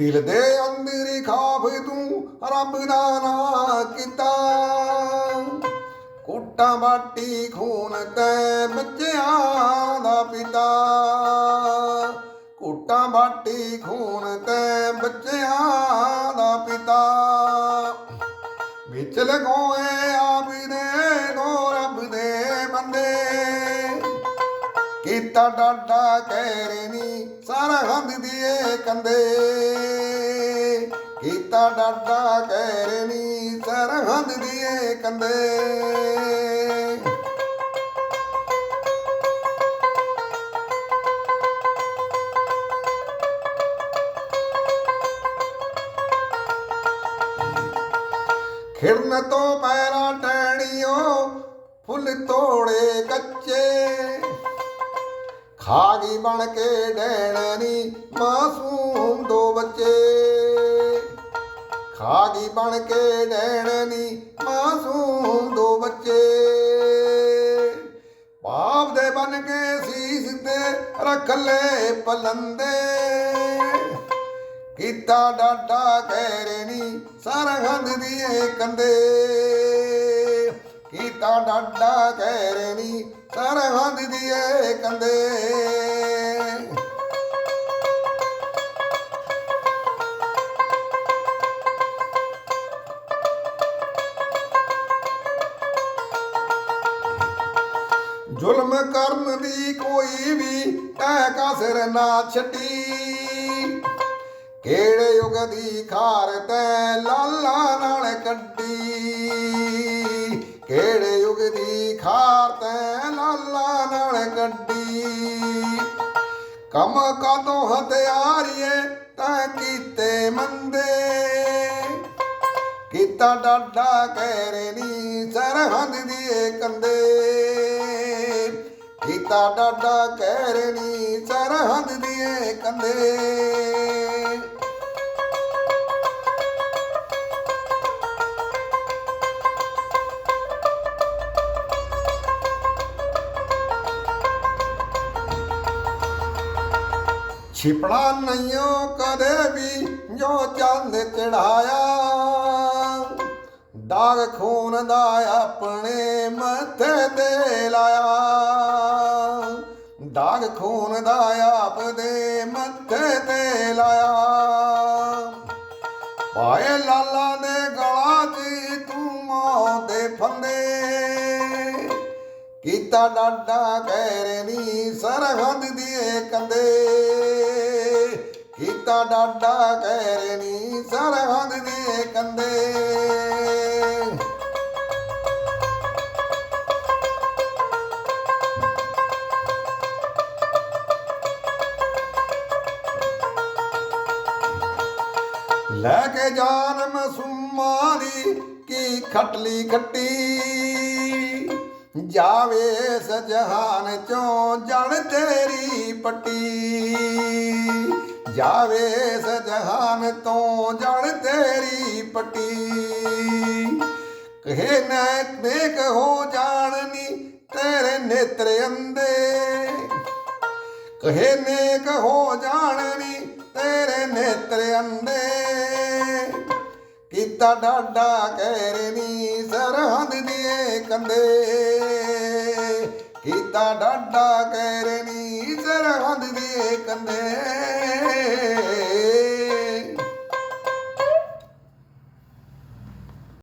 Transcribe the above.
ਦਿਲ ਦੇ ਅੰਦਰ ਖਾਫ ਤੂੰ ਰੱਬ ਦਾ ਨਾਂ ਕੀਤਾ। ਕੁੱਟਾਂ ਬਾਟੀ ਖੂਨ ਤੈ ਬੱਚਿਆਂ ਦਾ ਪਿਤਾ। ਕੁੱਟਾਂ ਬਾਟੀ ਖੂਨ ਤੈ ਬੱਚਿਆਂ ਦਾ ਪਿਤਾ। ਵਿੱਚ ਲਗੋਏ ਆਪ ਕੀਤਾ ਡਾਡਾ ਕਹਿਰੇ ਨੀ, ਸਾਰਾ ਹੰਦ ਦੀਏ ਕੰਦੇ। ਕੀਤਾ ਡਾਡਾ ਕਹਿਰੇ ਨੀ, ਸਾਰਾ ਹੰਦ ਦੀਏ ਕੰਦੇ। ਖਿੜਨ ਤੋਂ ਪੈਰਾਂ ਟੈਣੀਓ ਫੁੱਲ ਤੋੜੇ ਕੱਚੇ। ਖਾਗੀ ਬਣ ਕੇ ਡੈਣਨੀ ਮਾਸੂਮ ਦੋ ਬੱਚੇ। ਖਾਗੀ ਬਣ ਕੇ ਡੈਣਨੀ ਮਾਸੂਮ ਦੋ ਬੱਚੇ। ਪਾਪ ਦੇ ਬਨ ਕੇ ਸੀਸ ਤੇ ਰੱਖ ਲੈ ਪਲੰਦੇ। ਕੀਤਾ ਡਾਡਾ ਕਹਿਰਨੀ ਸਰਹੰਦ ਦੀਏ ਕੰਦੇ ਕੀਤਾ ਡਾਡਾ ਕਹਿਰਨੀ ਸਰਹੰਦ ਦੀਏ ਕੰਦੇ ਜ਼ੁਲਮ ਕਰਨ ਦੀ ਕੋਈ ਵੀ ਟੈ ਕਸਰ ਨਾ ਛੱਡੀ। ਕਿਹੜੇ ਯੁਗ ਦੀ ਖਾਰ ਤੈ ਲਾਲਾ ਨਾਲ ਕੱਢੀ। ਕਿਹੜੇ ਯੁਗ ਦੀ ਖਾਰ ਤੈ ਲਾਲਾ ਨਾਲ ਕੱਢੀ। ਕਮ ਕਦੋਂ ਹਥਿਆਰੀਏ, ਤੈ ਕੀਤੇ ਮੰਦੇ। ਕੀਤਾ ਡਾਡਾ ਕਹਿਰੇ ਨੀ, ਸਰਹੰਦ ਦੀਏ ਕੰਦੇ। ਕੀਤਾ ਡਾਡਾ ਕਹਿਰੇ ਸਰਹੰਦ ਦੀਏ ਕੰਦੇ। ਛਿਪੜਾ ਨਈਓ ਕਦੇ ਵੀ, ਜੋ ਚੰਦ ਚੜਾਇਆ। ਦਾਗ ਖੂਨ ਦਾ ਆਪਣੇ ਮੱਥੇ ਤੇ ਲਾਇਆ। ਦਾਗ ਖੂਨ ਦਾ ਆਪਦੇ ਮੱਥੇ ਤੇ ਲਾਇਆ। ਪਾਏ ਲਾਲਾ ਦੇ ਗਲਾ 'ਚ ਤੂੰ ਮੌਤ ਦੇ ਫੰਦੇ। ਕੀਤਾ ਡਾਡਾ ਕਹਿਰੇ ਨੀ ਸਰਹੰਦ ਦੀਏ ਕੰਦੇ। ਕੀਤਾ ਡਾਡਾ ਕਹਿਰੇ ਨੀ ਸਰਹੰਦ ਦੀਏ ਕੰਦੇ। ਲੈ ਕੇ ਜਾਨ ਮਸੂਮਾਂ ਦੀ ਕੀ ਖਟਲੀ ਖੱਟੀ। ਜਾਵੇ ਇਸ ਜਹਾਨ ਚੋਂ ਜਣ ਤੇਰੀ ਪੱਟੀ। ਜਾਵੇ ਇਸ ਜਹਾਨ ਤੋਂ ਜਣ ਤੇਰੀ ਪੱਟੀ। ਕਹੇ ਨਾ ਨੇਕ ਹੋ ਜਾਣਨੀ ਤੇਰੇ ਨੇਤਰ ਅੰਦੇ। ਕਹੇ ਨੇਕ ਹੋ ਜਾਣਨੀ ਤੇਰੇ ਨੇਤਰ ਅੰਦੇ। ਕੀਤਾ ਡਾਡਾ ਕਹਿਰੇ ਨੀ ਸਰਹੰਦ ਦੇ ਕੰਦੇ ਕੀਤਾ ਡਾਡਾ ਕਹਿਰੇ ਨੀ ਸਰਹੰਦ ਦੀਏ ਕੰਦੇ